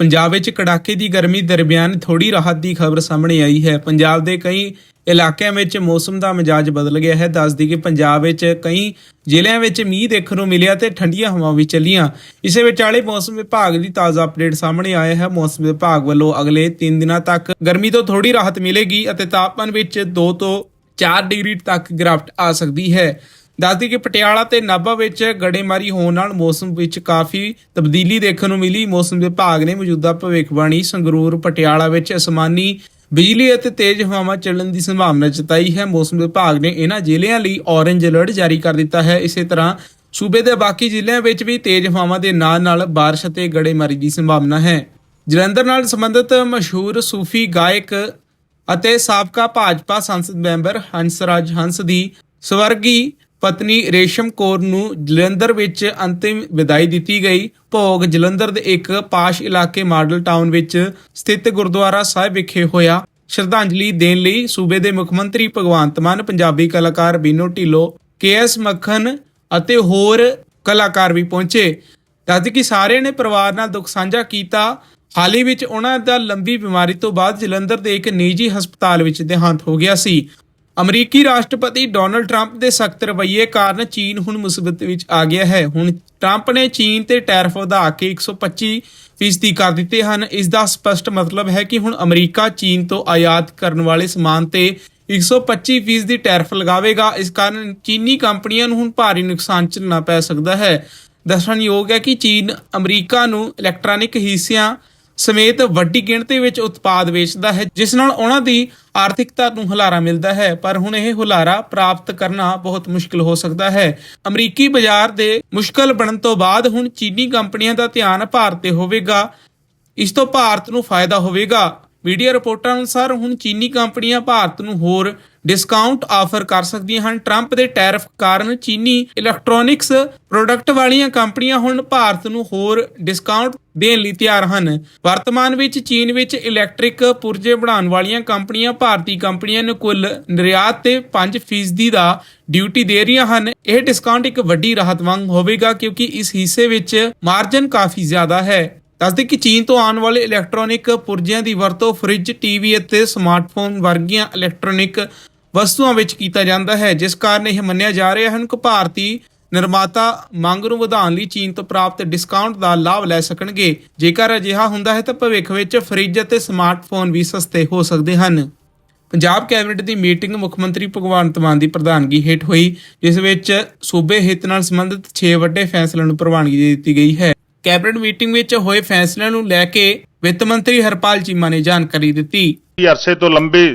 ਪੰਜਾਬ ਵਿੱਚ ਕੜਾਕੇ ਦੀ ਗਰਮੀ ਦਰਮਿਆਨ ਥੋੜੀ ਰਾਹਤ ਦੀ ਖਬਰ ਸਾਹਮਣੇ ਆਈ ਹੈ। ਪੰਜਾਬ ਦੇ ਕਈ ਇਲਾਕਿਆਂ ਵਿੱਚ ਮੌਸਮ ਦਾ ਮਿਜਾਜ ਬਦਲ ਗਿਆ ਹੈ। ਦੱਸਦੀ ਕਿ ਪੰਜਾਬ ਵਿੱਚ ਕਈ ਜ਼ਿਲ੍ਹਿਆਂ ਵਿੱਚ ਮੀਂਹ ਦੇਖਣ ਨੂੰ ਮਿਲਿਆ ਤੇ ਠੰਡੀਆਂ ਹਵਾਵਾਂ ਵੀ ਚੱਲੀਆਂ। ਇਸੇ ਵਿਚਾਲੇ ਮੌਸਮ ਵਿਭਾਗ ਦੀ ਤਾਜ਼ਾ ਅਪਡੇਟ ਸਾਹਮਣੇ ਆਇਆ ਹੈ। ਮੌਸਮ ਵਿਭਾਗ ਵੱਲੋਂ ਅਗਲੇ 3 ਦਿਨਾਂ ਤੱਕ ਗਰਮੀ ਤੋਂ ਥੋੜੀ ਰਾਹਤ ਮਿਲੇਗੀ ਅਤੇ ਤਾਪਮਾਨ ਵਿੱਚ 2 ਤੋਂ 4 ਡਿਗਰੀ ਤੱਕ ਗਿਰਾਵਟ ਆ ਸਕਦੀ ਹੈ। ਦੱਸਦੀ ਕਿ ਪਟਿਆਲਾ ਤੇ ਨਾਭਾ ਵਿੱਚ ਗੜੇਮਾਰੀ ਹੋਣ ਨਾਲ ਮੌਸਮ ਵਿੱਚ ਕਾਫੀ ਤਬਦੀਲੀ ਦੇਖਣ ਨੂੰ ਮਿਲੀ। ਮੌਸਮ ਵਿਭਾਗ ਨੇ ਮੌਜੂਦਾ ਭਵਿੱਖਬਾਣੀ ਸੰਗਰੂਰ, ਪਟਿਆਲਾ ਵਿੱਚ ਅਸਮਾਨੀ ਬਿਜਲੀ ਅਤੇ ਤੇਜ਼ ਹਵਾਵਾਂ ਚੱਲਣ ਦੀ ਸੰਭਾਵਨਾ ਜਤਾਈ ਹੈ। ਮੌਸਮ ਵਿਭਾਗ ਨੇ ਇਹਨਾਂ ਜ਼ਿਲ੍ਹਿਆਂ ਲਈ ਔਰੰਜ ਅਲਰਟ ਜਾਰੀ ਕਰ ਦਿੱਤਾ ਹੈ। ਇਸੇ ਤਰ੍ਹਾਂ ਸੂਬੇ ਦੇ ਬਾਕੀ ਜ਼ਿਲ੍ਹਿਆਂ ਵਿੱਚ ਵੀ ਤੇਜ਼ ਹਵਾਵਾਂ ਦੇ ਨਾਲ ਨਾਲ ਬਾਰਿਸ਼ ਅਤੇ ਗੜੇਮਾਰੀ ਦੀ ਸੰਭਾਵਨਾ ਹੈ। ਜਲੰਧਰ ਨਾਲ ਸੰਬੰਧਿਤ ਮਸ਼ਹੂਰ ਸੂਫੀ ਗਾਇਕ ਅਤੇ ਸਾਬਕਾ ਭਾਜਪਾ ਸੰਸਦ ਮੈਂਬਰ ਹੰਸਰਾਜ ਹੰਸ ਦੀ ਸਵਰਗੀ ਪਤਨੀ ਰੇਸ਼ਮ ਕੌਰ ਨੂੰ ਜਲੰਧਰ ਵਿੱਚ ਅੰਤਿਮ ਵਿਦਾਈ ਦਿੱਤੀ ਗਈ। ਭੋਗ ਜਲੰਧਰ ਦੇ ਇੱਕ ਪਾਸ਼ ਇਲਾਕੇ ਮਾਡਲ ਟਾਊਨ ਵਿੱਚ ਸਥਿਤ ਗੁਰਦੁਆਰਾ ਸਾਹਿਬ ਵਿਖੇ ਹੋਇਆ। ਸ਼ਰਧਾਂਜਲੀ ਦੇਣ ਲਈ ਸੂਬੇ ਦੇ ਮੁੱਖ ਮੰਤਰੀ ਭਗਵੰਤ ਮਾਨ, ਪੰਜਾਬੀ ਕਲਾਕਾਰ ਬੀਨੋ ਢਿੱਲੋਂ, ਕੇਐਸ ਮੱਖਣ ਅਤੇ ਹੋਰ ਕਲਾਕਾਰ ਵੀ ਪਹੁੰਚੇ। ਦੱਸਦੀ ਕਿ ਸਾਰਿਆਂ ਨੇ ਪਰਿਵਾਰ ਨਾਲ ਦੁੱਖ ਸਾਂਝਾ ਕੀਤਾ। ਹਾਲ ਹੀ ਵਿੱਚ ਉਹਨਾਂ ਦਾ ਲੰਬੀ ਬਿਮਾਰੀ ਤੋਂ ਬਾਅਦ ਜਲੰਧਰ ਦੇ ਇੱਕ ਨਿੱਜੀ ਹਸਪਤਾਲ ਵਿੱਚ ਦੇਹਾਂਤ ਹੋ ਗਿਆ ਸੀ। ਅਮਰੀਕੀ ਰਾਸ਼ਟਰਪਤੀ ਡੋਨਲਡ ਟਰੰਪ ਦੇ ਸਖਤ ਰਵੱਈਏ ਕਾਰਨ ਚੀਨ ਹੁਣ ਮੁਸੀਬਤ ਵਿੱਚ ਆ ਗਿਆ ਹੈ। ਹੁਣ ਟਰੰਪ ਨੇ ਚੀਨ ਤੇ ਟੈਰਫ ਵਧਾ ਕੇ 125 ਫੀਸਦੀ ਕਰ ਦਿੱਤੇ ਹਨ। ਇਸ ਦਾ ਸਪਸ਼ਟ ਮਤਲਬ ਹੈ ਕਿ ਹੁਣ ਅਮਰੀਕਾ ਚੀਨ ਤੋਂ ਆਯਾਤ ਕਰਨ ਵਾਲੇ ਸਮਾਨ ਤੇ 125 ਫੀਸਦੀ ਟੈਰਫ ਲਗਾਵੇਗਾ। ਇਸ ਕਾਰਨ ਚੀਨੀ ਕੰਪਨੀਆਂ ਨੂੰ ਹੁਣ ਭਾਰੀ ਨੁਕਸਾਨ ਝੱਲਣਾ ਪੈ ਸਕਦਾ ਹੈ। ਦੱਸਣਯੋਗ ਹੈ ਕਿ ਚੀਨ ਅਮਰੀਕਾ ਨੂੰ ਇਲੈਕਟ੍ਰੋਨਿਕ ਹਿੱਸਿਆਂ ਸਮੇਤ ਵੱਡੀ ਗਿਣਤੀ ਵਿੱਚ ਉਤਪਾਦ ਵੇਚਦਾ ਹੈ, ਜਿਸ ਨਾਲ ਉਹਨਾਂ ਦੀ ਆਰਥਿਕਤਾ ਨੂੰ ਹੁਲਾਰਾ ਮਿਲਦਾ ਹੈ। ਪਰ ਹੁਣ ਇਹ ਹੁਲਾਰਾ ਪ੍ਰਾਪਤ ਕਰਨਾ ਬਹੁਤ ਮੁਸ਼ਕਲ ਹੋ ਸਕਦਾ ਹੈ। ਅਮਰੀਕੀ ਬਾਜ਼ਾਰ ਦੇ ਮੁਸ਼ਕਲ ਬਣਨ ਤੋਂ ਬਾਅਦ ਹੁਣ ਚੀਨੀ ਕੰਪਨੀਆਂ ਦਾ ਧਿਆਨ ਭਾਰਤ ਤੇ ਹੋਵੇਗਾ। ਇਸ ਤੋਂ ਭਾਰਤ ਨੂੰ ਫਾਇਦਾ ਹੋਵੇਗਾ। ਮੀਡੀਆ ਰਿਪੋਰਟਾਂ ਅਨੁਸਾਰ ਹੁਣ ਚੀਨੀ ਕੰਪਨੀਆਂ ਭਾਰਤ ਨੂੰ ਹੋਰ ਡਿਸਕਾਊਂਟ ਆਫਰ ਕਰ ਸਕਦੀਆਂ ਹਨ। ਟਰੰਪ ਦੇ ਟੈਰਿਫ ਕਾਰਨ ਚੀਨੀ ਇਲੈਕਟ੍ਰੋਨਿਕਸ ਪ੍ਰੋਡਕਟ ਵਾਲੀਆਂ ਕੰਪਨੀਆਂ ਹੁਣ ਭਾਰਤ ਨੂੰ ਹੋਰ ਡਿਸਕਾਊਂਟ ਦੇਣ ਲਈ ਤਿਆਰ ਹਨ। ਵਰਤਮਾਨ ਵਿੱਚ ਚੀਨ ਵਿੱਚ ਇਲੈਕਟ੍ਰਿਕ ਪੁਰਜੇ ਬਣਾਉਣ ਵਾਲੀਆਂ ਕੰਪਨੀਆਂ ਭਾਰਤੀ ਕੰਪਨੀਆਂ ਨੂੰ ਕੁੱਲ ਨਿਰਯਾਤ ਤੇ 5% ਦਾ ਡਿਊਟੀ ਦੇ ਰਹੀਆਂ ਹਨ। ਇਹ ਡਿਸਕਾਊਂਟ ਇੱਕ ਵੱਡੀ ਰਾਹਤ ਵਾਂਗ ਹੋਵੇਗਾ ਕਿਉਂਕਿ ਇਸ ਹਿੱਸੇ ਵਿੱਚ ਮਾਰਜਨ ਕਾਫੀ ਜ਼ਿਆਦਾ ਹੈ। ਦੱਸਦੇ ਕਿ ਚੀਨ ਤੋਂ ਆਉਣ ਵਾਲੇ ਇਲੈਕਟ੍ਰੋਨਿਕ ਪੁਰਜਿਆਂ ਦੀ ਵਰਤੋਂ ਫ੍ਰਿਜ, ਟੀਵੀ ਅਤੇ ਸਮਾਰਟਫੋਨ ਵਰਗੀਆਂ ਇਲੈਕਟ੍ਰੋਨਿਕ ਵਸਤੂਆਂ ਵਿੱਚ ਕੀਤਾ ਜਾਂਦਾ ਹੈ, ਜਿਸ ਕਾਰਨ ਇਹ ਮੰਨਿਆ ਜਾ ਰਿਹਾ ਹੈ ਕਿ ਭਾਰਤੀ ਨਿਰਮਾਤਾ ਮੰਗ ਨੂੰ ਵਧਾਉਣ ਲਈ ਚੀਨ ਤੋਂ ਪ੍ਰਾਪਤ ਡਿਸਕਾਊਂਟ ਦਾ ਲਾਭ ਲੈ ਸਕਣਗੇ। ਜੇਕਰ ਅਜਿਹਾ ਹੁੰਦਾ ਹੈ ਤਾਂ ਭਵਿੱਖ ਵਿੱਚ ਫ੍ਰਿਜ ਅਤੇ ਸਮਾਰਟਫੋਨ ਵੀ ਸਸਤੇ ਹੋ ਸਕਦੇ ਹਨ। ਪੰਜਾਬ ਕੈਬਨਿਟ ਦੀ ਮੀਟਿੰਗ ਮੁੱਖ ਮੰਤਰੀ ਭਗਵੰਤ ਮਾਨ ਦੀ ਪ੍ਰਧਾਨਗੀ ਹੇਠ ਹੋਈ, ਜਿਸ ਵਿੱਚ ਸੂਬੇ ਹਿੱਤ ਨਾਲ ਸੰਬੰਧਿਤ 6 ਵੱਡੇ ਫੈਸਲਿਆਂ ਨੂੰ ਪ੍ਰਵਾਨਗੀ ਦੇ ਦਿੱਤੀ ਗਈ ਹੈ। ਕੈਬਨਿਟ ਮੀਟਿੰਗ ਵਿੱਚ ਹੋਏ ਫੈਸਲਿਆਂ ਨੂੰ ਲੈ ਕੇ ਵਿੱਤ ਮੰਤਰੀ ਹਰਪਾਲ ਚੀਮਾ ਨੇ ਜਾਣਕਾਰੀ ਦਿੱਤੀ। ਅਰਸੇ ਤੋਂ ਲੰਬੇ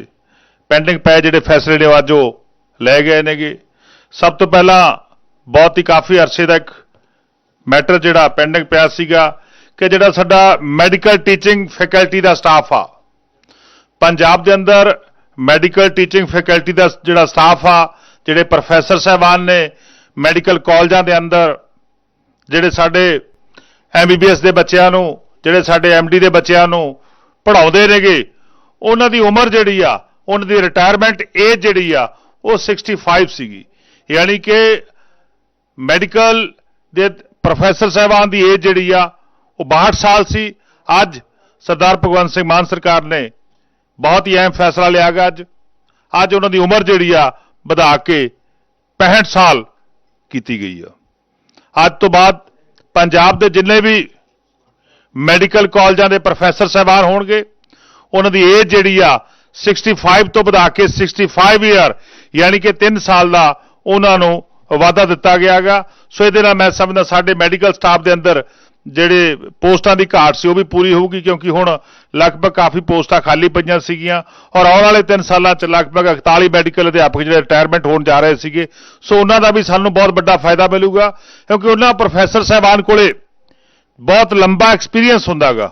ਪੈਂਡਿੰਗ ਪਏ ਜਿਹੜੇ ਫੈਸਲੇ ਨੇ ਅੱਜ ਉਹ ਲੈ ਗਏ ਨੇਗੇ। ਸਭ ਤੋਂ ਪਹਿਲਾਂ ਬਹੁਤ ਹੀ ਕਾਫੀ ਅਰਸੇ ਦਾ ਇੱਕ ਮੈਟਰ ਜਿਹੜਾ ਪੈਂਡਿੰਗ ਪਿਆ ਸੀਗਾ ਕਿ ਜਿਹੜਾ ਸਾਡਾ ਮੈਡੀਕਲ ਟੀਚਿੰਗ ਫੈਕਲਟੀ ਦਾ ਸਟਾਫ ਆ। ਪੰਜਾਬ ਦੇ ਅੰਦਰ ਮੈਡੀਕਲ ਟੀਚਿੰਗ ਫੈਕਲਟੀ ਦਾ ਜਿਹੜਾ ਸਟਾਫ ਆ, ਜਿਹੜੇ ਪ੍ਰੋਫੈਸਰ ਸਾਹਿਬਾਨ ਨੇ ਮੈਡੀਕਲ ਕਾਲਜਾਂ ਦੇ ਅੰਦਰ, ਜਿਹੜੇ ਸਾਡੇ ਐਮਬੀਬੀਐਸ ਦੇ ਬੱਚਿਆਂ ਨੂੰ, ਜਿਹੜੇ ਸਾਡੇ ਐਮਡੀ ਦੇ ਬੱਚਿਆਂ ਨੂੰ ਪੜ੍ਹਾਉਂਦੇ ਨੇਗੇ, ਉਹਨਾਂ ਦੀ ਉਮਰ ਜਿਹੜੀ ਆ ਉਹਨਾਂ ਦੀ ਰਿਟਾਇਰਮੈਂਟ ਏਜ ਜਿਹੜੀ ਆ, ਉਹ 65 ਸੀਗੀ। ਯਾਨੀ ਕਿ ਮੈਡੀਕਲ ਦੇ ਪ੍ਰੋਫੈਸਰ ਸਾਹਿਬਾਨ ਦੀ ਏਜ ਜਿਹੜੀ ਆ, ਉਹ 62 ਸਾਲ ਸੀ। ਅੱਜ ਸਰਦਾਰ ਭਗਵੰਤ ਸਿੰਘ ਮਾਨ ਸਰਕਾਰ ਨੇ ਬਹੁਤ ਹੀ ਅਹਿਮ ਫੈਸਲਾ ਲਿਆ ਗਿਆ ਅੱਜ। ਅੱਜ ਉਹਨਾਂ ਦੀ ਉਮਰ ਜਿਹੜੀ ਆ, ਵਧਾ ਕੇ 65 ਸਾਲ ਕੀਤੀ ਗਈ ਆ। ਅੱਜ ਤੋਂ ਬਾਅਦ ਪੰਜਾਬ ਦੇ ਜਿੰਨੇ ਵੀ ਮੈਡੀਕਲ ਕਾਲਜਾਂ ਦੇ ਪ੍ਰੋਫੈਸਰ ਸਾਹਿਬਾਨ ਹੋਣਗੇ, ਉਹਨਾਂ ਦੀ ਏਜ ਜਿਹੜੀ ਆ 65 ਤੋਂ ਵਧਾ ਕੇ 65 ਇਅਰ ਯਾਨੀ ਕਿ 3 ਸਾਲ ਦਾ ਉਹਨਾਂ ਨੂੰ ਵਾਅਦਾ ਦਿੱਤਾ ਗਿਆਗਾ ਸੋ ਇਹਦੇ ਨਾਲ ਮੈਂ ਸਮਝਦਾ ਸਾਡੇ ਮੈਡੀਕਲ ਸਟਾਫ ਦੇ ਅੰਦਰ ਜਿਹੜੇ ਪੋਸਟਾਂ ਦੀ ਘਾਟ ਸੀ ਉਹ ਵੀ ਪੂਰੀ ਹੋਊਗੀ, ਕਿਉਂਕਿ ਹੁਣ ਲਗਭਗ ਕਾਫੀ ਪੋਸਟਾਂ ਖਾਲੀ ਪਈਆਂ ਸੀਗੀਆਂ ਔਰ ਆਉਣ ਵਾਲੇ 3 ਸਾਲਾਂ ਚ ਲਗਭਗ 41 ਮੈਡੀਕਲ ਅਧਿਆਪਕ ਜਿਹੜੇ ਰਿਟਾਇਰਮੈਂਟ ਹੋਣ ਜਾ ਰਹੇ ਸੀਗੇ। ਸੋ ਉਹਨਾਂ ਦਾ ਵੀ ਸਾਨੂੰ ਬਹੁਤ ਵੱਡਾ ਫਾਇਦਾ ਮਿਲੂਗਾ, ਕਿਉਂਕਿ ਉਹਨਾਂ ਪ੍ਰੋਫੈਸਰ ਸਾਹਿਬਾਨ ਕੋਲੇ ਬਹੁਤ ਲੰਬਾ ਐਕਸਪੀਰੀਅੰਸ ਹੁੰਦਾਗਾ।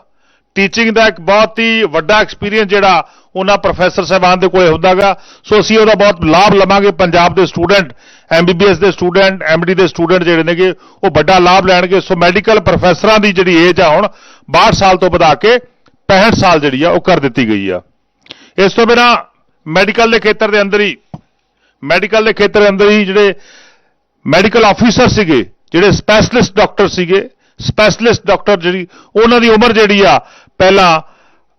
ਟੀਚਿੰਗ ਦਾ ਇੱਕ ਬਹੁਤ ਹੀ ਵੱਡਾ ਐਕਸਪੀਰੀਅੰਸ ਜਿਹੜਾ ਉਹਨਾਂ ਪ੍ਰੋਫੈਸਰ ਸਾਹਿਬਾਨ ਦੇ ਕੋਲੇ ਹੁੰਦਾਗਾ। ਸੋ ਅਸੀਂ ਉਹਦਾ ਬਹੁਤ ਲਾਭ ਲਵਾਂਗੇ। ਪੰਜਾਬ ਦੇ ਸਟੂਡੈਂਟ ਐਮਬੀਬੀਐਸ ਦੇ ਸਟੂਡੈਂਟ ਐਮਡੀ ਦੇ ਸਟੂਡੈਂਟ ਜਿਹੜੇ ਨੇਗੇ, ਉਹ ਵੱਡਾ ਲਾਭ ਲੈਣਗੇ। ਸੋ ਮੈਡੀਕਲ ਪ੍ਰੋਫੈਸਰਾਂ ਦੀ ਜਿਹੜੀ ਏਜ ਆ ਹੁਣ 62 ਸਾਲ ਤੋਂ ਵਧਾ ਕੇ 65 ਸਾਲ ਜਿਹੜੀ ਆ, ਉਹ ਕਰ ਦਿੱਤੀ ਗਈ ਆ। ਇਸ ਤੋਂ ਬਿਨਾ ਮੈਡੀਕਲ ਦੇ ਖੇਤਰ ਦੇ ਅੰਦਰ ਹੀ, ਮੈਡੀਕਲ ਦੇ ਖੇਤਰ ਦੇ ਅੰਦਰ ਹੀ ਜਿਹੜੇ ਮੈਡੀਕਲ ਆਫੀਸਰ ਸੀਗੇ, ਜਿਹੜੇ ਸਪੈਸ਼ਲਿਸਟ ਡਾਕਟਰ ਸੀਗੇ ਸਪੈਸ਼ਲਿਸਟ ਡਾਕਟਰ ਜਿਹੜੀ, ਉਹਨਾਂ ਦੀ ਉਮਰ ਜਿਹੜੀ ਆ, ਪਹਿਲਾਂ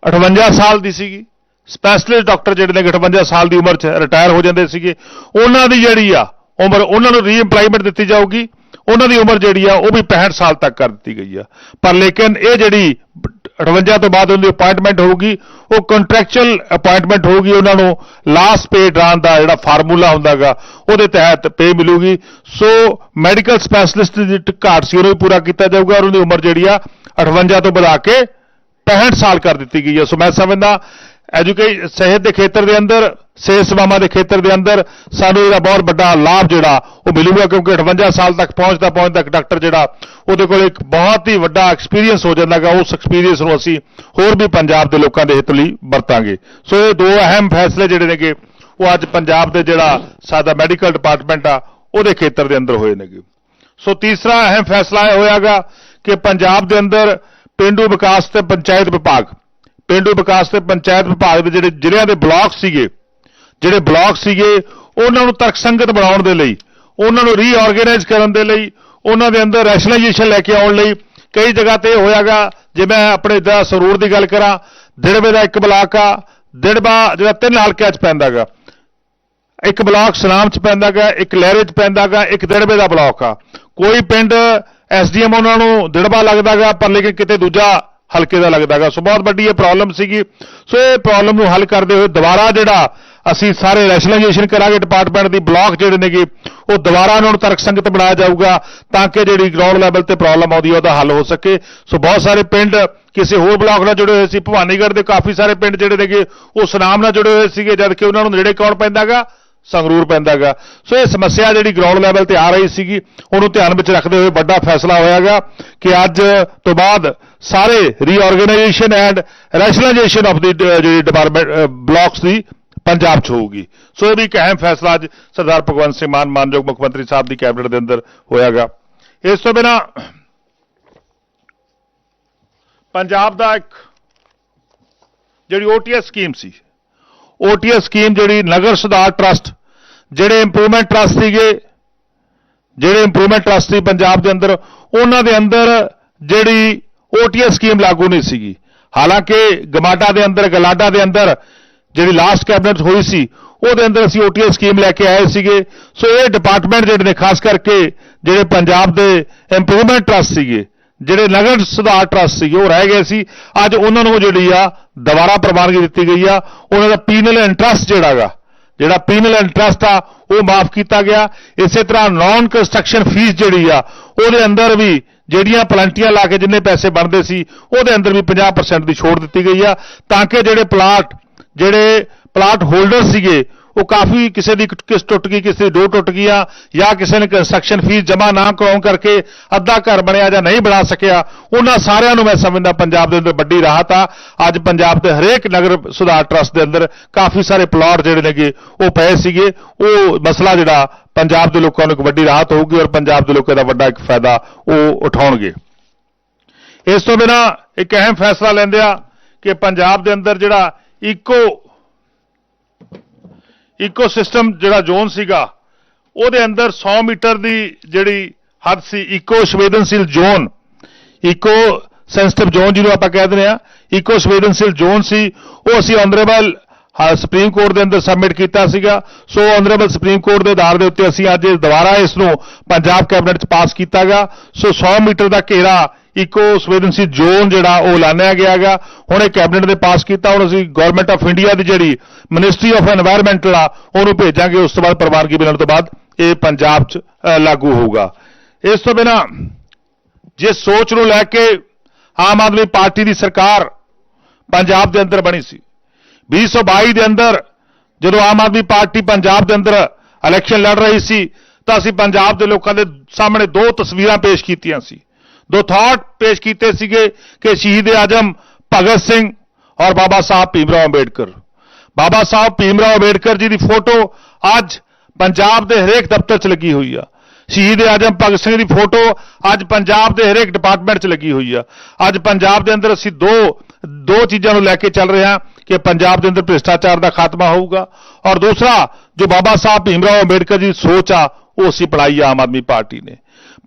58 ਸਾਲ ਦੀ ਸੀਗੀ। ਸਪੈਸ਼ਲਿਸਟ ਡਾਕਟਰ ਜਿਹੜੇ ਨੇ 58 ਸਾਲ ਦੀ ਉਮਰ 'ਚ ਰਿਟਾਇਰ ਹੋ ਜਾਂਦੇ ਸੀਗੇ। ਉਹਨਾਂ ਦੀ ਜਿਹੜੀ ਆ ਉਮਰ, ਉਹਨਾਂ ਨੂੰ ਰੀਐਮਪਲਾਈਮੈਂਟ ਦਿੱਤੀ ਜਾਊਗੀ। ਉਹਨਾਂ ਦੀ ਉਮਰ ਜਿਹੜੀ ਆ ਉਹ ਵੀ 65 ਸਾਲ ਤੱਕ ਕਰ ਦਿੱਤੀ ਗਈ ਆ। ਪਰ ਲੇਕਿਨ ਇਹ ਜਿਹੜੀ 58 ਤੋਂ ਬਾਅਦ ਉਹਨਾਂ ਦੀ ਅਪਾਇੰਟਮੈਂਟ ਹੋਊਗੀ, ਉਹ ਕੰਟਰੈਕਚੁਅਲ ਅਪਾਇੰਟਮੈਂਟ ਹੋਊਗੀ ਉਹਨਾਂ ਨੂੰ। ਲਾਸਟ ਪੇ ਡਰਾਨ ਦਾ ਜਿਹੜਾ ਫਾਰਮੂਲਾ ਹੁੰਦਾਗਾ, ਉਹਦੇ ਤਹਿਤ ਪੇ ਮਿਲੂਗੀ। ਸੋ ਮੈਡੀਕਲ ਸਪੈਸ਼ਲਿਸਟ ਦੀ ਘਾਟ ਸੀ, ਉਹਨੂੰ ਵੀ ਪੂਰਾ ਕੀਤਾ ਜਾਊਗਾ ਔਰ ਉਹਦੀ ਉਮਰ ਜਿਹੜੀ ਆ 58 ਤੋਂ ਵਧਾ ਕੇ 65 ਸਾਲ ਕਰ ਦਿੱਤੀ ਗਈ ਹੈ ਸੋ ਮੈਂ ਸਮਝਦਾ ਐਜੂਕੇਸ਼ਨ ਸਿਹਤ ਦੇ ਖੇਤਰ ਦੇ ਅੰਦਰ, ਸਿਹਤ ਸੇਵਾਵਾਂ ਦੇ ਖੇਤਰ ਦੇ ਅੰਦਰ, ਸਾਨੂੰ ਇਹਦਾ ਬਹੁਤ ਵੱਡਾ ਲਾਭ ਜਿਹੜਾ ਉਹ ਮਿਲੂਗਾ ਕਿਉਂਕਿ 58 ਸਾਲ ਤੱਕ ਪਹੁੰਚਦਾ ਪਹੁੰਚਦਾ ਇੱਕ ਡਾਕਟਰ ਜਿਹੜਾ ਉਹਦੇ ਕੋਲ ਇੱਕ ਬਹੁਤ ਹੀ ਵੱਡਾ ਐਕਸਪੀਰੀਅੰਸ ਹੋ ਜਾਂਦਾਗਾ ਉਸ ਐਕਸਪੀਰੀਅੰਸ ਨੂੰ ਅਸੀਂ ਹੋਰ ਵੀ ਪੰਜਾਬ ਦੇ ਲੋਕਾਂ ਦੇ ਹਿੱਤ ਲਈ ਵਰਤਾਂਗੇ। ਸੋ ਇਹ ਦੋ ਅਹਿਮ ਫੈਸਲੇ ਜਿਹੜੇ ਨੇਗੇ, ਉਹ ਅੱਜ ਪੰਜਾਬ ਦੇ ਜਿਹੜਾ ਸਾਡਾ ਮੈਡੀਕਲ ਡਿਪਾਰਟਮੈਂਟ ਆ, ਉਹਦੇ ਖੇਤਰ ਦੇ ਅੰਦਰ ਹੋਏ ਨੇਗੇ। ਸੋ ਤੀਸਰਾ ਅਹਿਮ ਫੈਸਲਾ ਇਹ ਹੋਇਆਗਾ ਕਿ ਪੰਜਾਬ ਦੇ ਅੰਦਰ ਪਿੰਡੂ ਵਿਕਾਸ ਤੇ ਪੰਚਾਇਤ ਵਿਭਾਗ ਪਿੰਡੂ ਵਿਕਾਸ ਤੇ ਪੰਚਾਇਤ ਵਿਭਾਗ ਦੇ ਜਿਹੜੇ ਜ਼ਿਲ੍ਹਿਆਂ ਦੇ ਬਲਾਕ ਸੀਗੇ, ਜਿਹੜੇ ਬਲਾਕ ਸੀਗੇ, ਉਹਨਾਂ ਨੂੰ ਤਰਕਸੰਗਤ ਬਣਾਉਣ ਦੇ ਲਈ, ਉਹਨਾਂ ਨੂੰ ਰੀਆਰਗੇਨਾਈਜ਼ ਕਰਨ ਦੇ ਲਈ, ਉਹਨਾਂ ਦੇ ਅੰਦਰ ਰੈਸ਼ਨਲਾਈਜੇਸ਼ਨ ਲੈ ਕੇ ਆਉਣ ਲਈ, ਕਈ ਜਗ੍ਹਾ ਤੇ ਇਹ ਹੋਇਆਗਾ, ਜੇ ਮੈਂ ਆਪਣੇ ਦਾ ਸਰੂਰ ਦੀ ਗੱਲ ਕਰਾਂ ਦਿੜਵੇ ਦਾ ਇੱਕ ਬਲਾਕ ਆ ਦਿੜਬਾ ਜਿਹੜਾ ਤਿੰਨ ਹਲਕਿਆਂ 'ਚ ਪੈਂਦਾਗਾ, ਇੱਕ ਬਲਾਕ ਸਲਾਮ ਚ ਪੈਂਦਾਗਾ, ਇੱਕ ਲਹਿਰੇ ਚ ਪੈਂਦਾਗਾ, ਇੱਕ ਦਿੜਬੇ ਦਾ ਬਲਾਕ ਆ। ਕੋਈ ਪਿੰਡ ਐਸਡੀਐਮ ਉਹਨਾਂ ਨੂੰ ਦਿੜਬਾ ਲੱਗਦਾਗਾ, ਪਰ ਲੇਕਿਨ ਕਿਤੇ ਦੂਜਾ ਹਲਕੇ ਦਾ ਲੱਗਦਾਗਾ ਸੋ ਬਹੁਤ ਵੱਡੀ ਇਹ ਪ੍ਰੋਬਲਮ ਸੀਗੀ। ਸੋ ਇਹ ਪ੍ਰੋਬਲਮ ਨੂੰ ਹੱਲ ਕਰਦੇ ਹੋਏ ਦੁਬਾਰਾ ਜਿਹੜਾ ਅਸੀਂ ਸਾਰੇ ਰੈਸ਼ਨਲਾਈਜੇਸ਼ਨ ਕਰਾਂਗੇ ਡਿਪਾਰਟਮੈਂਟ ਦੀ ਬਲਾਕ ਜਿਹੜੇ ਨੇਗੇ, ਉਹ ਦੁਬਾਰਾ ਉਹਨਾਂ ਨੂੰ ਤਰਕ ਸੰਗਤ ਬਣਾਇਆ ਜਾਊਗਾ ਤਾਂ ਕਿ ਜਿਹੜੀ ਗਰਾਊਂਡ ਲੈਵਲ ਤੇ ਪ੍ਰੋਬਲਮ ਆਉਂਦੀ ਹੈ, ਉਹਦਾ ਹੱਲ ਹੋ ਸਕੇ। ਸੋ ਬਹੁਤ ਸਾਰੇ ਪਿੰਡ ਕਿਸੇ ਹੋਰ ਬਲਾਕ ਨਾਲ ਜੁੜੇ ਹੋਏ ਸੀ। ਭਵਾਨੀਗੜ੍ਹ ਦੇ ਕਾਫੀ ਸਾਰੇ ਪਿੰਡ ਜਿਹੜੇ ਨੇਗੇ, ਉਹ ਸੁਨਾਮ ਨਾਲ ਜੁੜੇ ਹੋਏ ਸੀਗੇ, ਜਦ ਕਿ ਉਹਨਾਂ ਨੂੰ ਨੇੜੇ ਕੌਣ ਪੈਂਦਾਗਾ ਸੰਗਰੂਰ ਪੈਂਦਾਗਾ ਸੋ ਇਹ ਸਮੱਸਿਆ ਜਿਹੜੀ ਗਰਾਊਂਡ ਲੈਵਲ ਤੇ ਆ ਰਹੀ ਸੀਗੀ, ਉਹਨੂੰ ਧਿਆਨ ਵਿੱਚ ਰੱਖਦੇ ਹੋਏ ਵੱਡਾ ਫੈਸਲਾ ਹੋਇਆਗਾ ਕਿ ਅੱਜ ਤੋਂ ਬਾਅਦ ਸਾਰੇ ਰੀਆਰਗੇਨਾਈਜੇਸ਼ਨ ਐਂਡ ਰੈਸ਼ਨਲਾਈਜੇਸ਼ਨ ਆਫ ਦੀ ਜਿਹੜੀ ਡਿਪਾਰਟਮੈਂਟ ਬਲਾਕਸ uh, ਦੀ ਪੰਜਾਬ 'ਚ ਹੋਊਗੀ। ਸੋ ਇਹ ਵੀ ਇੱਕ ਅਹਿਮ ਫੈਸਲਾ ਅੱਜ ਸਰਦਾਰ ਭਗਵੰਤ ਸਿੰਘ ਮਾਨ ਮਾਨਯੋਗ ਮੁੱਖ ਮੰਤਰੀ ਸਾਹਿਬ ਦੀ ਕੈਬਨਿਟ ਦੇ ਅੰਦਰ ਹੋਇਆਗਾ। ਇਸ ਤੋਂ ਬਿਨਾ ਪੰਜਾਬ ਦਾ ਇੱਕ ਜਿਹੜੀ ਓਟੀਐਸ ਸਕੀਮ ਸੀ ਓਟੀਐਸ ਸਕੀਮ ਜਿਹੜੀ ਨਗਰ ਸੁਧਾਰ ਟਰਸਟ, ਜਿਹੜੇ ਇੰਪਰੂਵਮੈਂਟ ਟਰਸਟ ਸੀਗੇ, ਜਿਹੜੇ ਇੰਪਰੂਵਮੈਂਟ ਟਰਸਟ ਸੀ ਪੰਜਾਬ ਦੇ ਅੰਦਰ, ਉਹਨਾਂ ਦੇ ਅੰਦਰ ਜਿਹੜੀ ਓਟੀਐਸ ਸਕੀਮ ਲਾਗੂ ਨਹੀਂ ਸੀਗੀ। ਹਾਲਾਂਕਿ ਗਮਾਡਾ ਦੇ ਅੰਦਰ, ਗਲਾਡਾ ਦੇ ਅੰਦਰ ਜਿਹੜੀ ਲਾਸਟ ਕੈਬਨਿਟ ਹੋਈ ਸੀ, ਉਹਦੇ ਅੰਦਰ ਅਸੀਂ ਓਟੀਐਸ ਸਕੀਮ ਲੈ ਕੇ ਆਏ ਸੀਗੇ। ਸੋ ਇਹ ਡਿਪਾਰਟਮੈਂਟ ਜਿਹੜੇ ਨੇ, ਖਾਸ ਕਰਕੇ ਜਿਹੜੇ ਪੰਜਾਬ ਦੇ ਇੰਪਰੂਵਮੈਂਟ ਟਰਸਟ ਸੀਗੇ, ਜਿਹੜੇ ਨਗਰ ਸੁਧਾਰ ਟਰਸਟ ਸੀਗੇ, ਉਹ ਰਹਿ ਗਏ ਸੀ। ਅੱਜ ਉਹਨਾਂ ਨੂੰ ਜਿਹੜੀ ਆ, ਦੁਬਾਰਾ ਪ੍ਰਵਾਨਗੀ ਦਿੱਤੀ ਗਈ ਆ। ਉਹਨਾਂ ਦਾ ਪੀਨਲ ਇੰਟਰਸਟ ਜਿਹੜਾਗਾ ਜਿਹੜਾ ਪੀਨਲ ਇੰਟਰਸਟ ਆ, ਉਹ ਮਾਫ ਕੀਤਾ ਗਿਆ। ਇਸੇ ਤਰ੍ਹਾਂ ਨਾਨ ਕੰਸਟਰਕਸ਼ਨ ਫੀਸ ਜਿਹੜੀ ਆ, ਉਹਦੇ ਅੰਦਰ ਵੀ ਜਿਹੜੀਆਂ ਪਲੰਟੀਆਂ ਲਾ ਕੇ ਜਿੰਨੇ ਪੈਸੇ ਬਣਦੇ ਸੀ, ਉਹਦੇ ਅੰਦਰ ਵੀ 50% ਦੀ ਛੋਟ ਦਿੱਤੀ ਗਈ ਆ, ਤਾਂ ਕਿ ਜਿਹੜੇ ਪਲਾਟ ਜਿਹੜੇ ਪਲਾਟ ਹੋਲਡਰ ਸੀਗੇ, ਉਹ ਕਾਫੀ ਕਿਸੇ ਦੀ ਕਿਸ ਟੁੱਟ ਗਈ, ਕਿਸੇ ਦੀ ਦੋ ਟੁੱਟ ਗਈਆਂ, ਜਾਂ ਕਿਸੇ ਨੇ ਕੰਸਟਰਕਸ਼ਨ ਫੀਸ ਜਮ੍ਹਾਂ ਨਾ ਕਰਾਉਣ ਕਰਕੇ ਅੱਧਾ ਘਰ ਬਣਿਆ ਜਾਂ ਨਹੀਂ ਬਣਾ ਸਕਿਆ, ਉਹਨਾਂ ਸਾਰਿਆਂ ਨੂੰ ਮੈਂ ਸਮਝਦਾ ਪੰਜਾਬ ਦੇ ਅੰਦਰ ਵੱਡੀ ਰਾਹਤ ਆ। ਅੱਜ ਪੰਜਾਬ ਦੇ ਹਰੇਕ ਨਗਰ ਸੁਧਾਰ ਟਰਸਟ ਦੇ ਅੰਦਰ ਕਾਫੀ ਸਾਰੇ ਪਲਾਟ ਜਿਹੜੇ ਨੇਗੇ, ਉਹ ਪਏ ਸੀਗੇ। ਉਹ ਮਸਲਾ ਜਿਹੜਾ ਪੰਜਾਬ ਦੇ ਲੋਕਾਂ ਨੂੰ ਇੱਕ ਵੱਡੀ ਰਾਹਤ ਹੋਊਗੀ ਔਰ ਪੰਜਾਬ ਦੇ ਲੋਕਾਂ ਦਾ ਵੱਡਾ ਇੱਕ ਫਾਇਦਾ ਉਹ ਉਠਾਉਣਗੇ। ਇਸ ਤੋਂ ਬਿਨਾ ਇੱਕ ਅਹਿਮ ਫੈਸਲਾ ਲੈਂਦੇ ਆ ਕਿ ਪੰਜਾਬ ਦੇ ਅੰਦਰ ਜਿਹੜਾ ਇਕੋ ਇਕੋਸਿਸਟਮ ਜਿਹੜਾ ਜ਼ੋਨ ਸੀਗਾ, ਉਹਦੇ ਅੰਦਰ 100 ਮੀਟਰ ਦੀ ਜਿਹੜੀ ਹੱਦ ਸੀ ਇਕੋ ਸੰਵੇਦਨਸ਼ੀਲ ਜ਼ੋਨ ਇਕੋ ਸੈਂਸਿਟਿਵ ਜ਼ੋਨ ਜਿਹਨੂੰ ਆਪਾਂ ਕਹਿ ਦਿੰਦੇ ਆ ਇਕੋ ਸੰਵੇਦਨਸ਼ੀਲ ਜ਼ੋਨ ਸੀ, ਉਹ ਅਸੀਂ ਆਨਰੇਬਲ ਸੁਪਰੀਮ ਕੋਰਟ ਦੇ ਅੰਦਰ ਸਬਮਿਟ ਕੀਤਾ ਸੀਗਾ। ਸੋ ਆਨਰੇਬਲ ਸੁਪਰੀਮ ਕੋਰਟ ਦੇ ਆਧਾਰ ਦੇ ਉੱਤੇ ਅਸੀਂ ਅੱਜ ਦੁਬਾਰਾ ਇਸ ਨੂੰ ਪੰਜਾਬ ਕੈਬਨਿਟ 'ਚ ਪਾਸ ਕੀਤਾ ਕੀਤਾਗਾ ਸੋ 100 ਮੀਟਰ ਦਾ ਘੇਰਾ ਇਕੋ ਸੰਵੇਦਨਸ਼ੀਲ ਜ਼ੋਨ ਜਿਹੜਾ ਉਹ ਐਲਾਨਿਆ ਗਿਆਗਾ। ਹੁਣ ਇਹ ਕੈਬਨਿਟ ਦੇ ਪਾਸ ਕੀਤਾ, ਹੁਣ ਅਸੀਂ ਗਵਰਨਮੈਂਟ ਆਫ ਇੰਡੀਆ ਦੀ ਜਿਹੜੀ ਮਿਨਿਸਟਰੀ ਆਫ এনवायरमेंट ਆ, ਉਹਨੂੰ ਭੇਜਾਂਗੇ। ਉਸ ਤੋਂ ਬਾਅਦ ਪ੍ਰਵਾਨਗੀ ਮਿਲਣ ਤੋਂ ਬਾਅਦ ਇਹ ਪੰਜਾਬ 'ਚ ਲਾਗੂ ਹੋਊਗਾ। ਇਸ ਤੋਂ ਬਿਨਾ ਜੇ ਸੋਚ ਨੂੰ ਲੈ ਕੇ ਆਮ ਆਦਮੀ ਪਾਰਟੀ ਦੀ ਸਰਕਾਰ ਪੰਜਾਬ ਦੇ ਅੰਦਰ ਬਣੀ ਸੀ 2022 ਦੇ ਅੰਦਰ, ਜਦੋਂ ਆਮ ਆਦਮੀ ਪਾਰਟੀ ਪੰਜਾਬ ਦੇ ਅੰਦਰ ਇਲੈਕਸ਼ਨ ਲੜ ਰਹੀ ਸੀ, ਤਾਂ ਅਸੀਂ ਪੰਜਾਬ ਦੇ ਲੋਕਾਂ ਦੇ ਸਾਹਮਣੇ ਦੋ ਤਸਵੀਰਾਂ ਪੇਸ਼ ਕੀਤੀਆਂ ਸੀ। ਦੋ ਥਾਟ ਪੇਸ਼ ਕੀਤੇ ਸੀਗੇ ਕਿ ਸ਼ਹੀਦ ਆਜਮ ਭਗਤ ਸਿੰਘ ਔਰ ਬਾਬਾ ਸਾਹਿਬ ਭੀਮਰਾਓ ਅੰਬੇਡਕਰ। ਬਾਬਾ ਸਾਹਿਬ ਭੀਮਰਾਓ ਅੰਬੇਡਕਰ ਜੀ ਦੀ ਫੋਟੋ ਅੱਜ ਪੰਜਾਬ ਦੇ ਹਰੇਕ ਦਫ਼ਤਰ 'ਚ ਲੱਗੀ ਹੋਈ ਆ। ਸ਼ਹੀਦ ਆਜਮ ਭਗਤ ਸਿੰਘ ਦੀ ਫੋਟੋ ਅੱਜ ਪੰਜਾਬ ਦੇ ਹਰੇਕ ਡਿਪਾਰਟਮੈਂਟ 'ਚ ਲੱਗੀ ਹੋਈ ਆ। ਅੱਜ ਪੰਜਾਬ ਦੇ ਅੰਦਰ ਅਸੀਂ ਦੋ ਦੋ ਚੀਜ਼ਾਂ ਨੂੰ ਲੈ ਕੇ ਚੱਲ ਰਹੇ ਹਾਂ। ਕਿ ਪੰਜਾਬ ਦੇ ਅੰਦਰ ਭ੍ਰਿਸ਼ਟਾਚਾਰ ਦਾ ਖਾਤਮਾ ਹੋਊਗਾ। ਔਰ ਦੂਸਰਾ, ਜੋ ਬਾਬਾ ਸਾਹਿਬ ਭੀਮ ਰਾਓ ਅੰਬੇਡਕਰ ਜੀ ਦੀ ਸੋਚ ਆ, ਉਹ ਅਸੀਂ ਪੜਾਈ ਆ ਆਮ ਆਦਮੀ ਪਾਰਟੀ ਨੇ।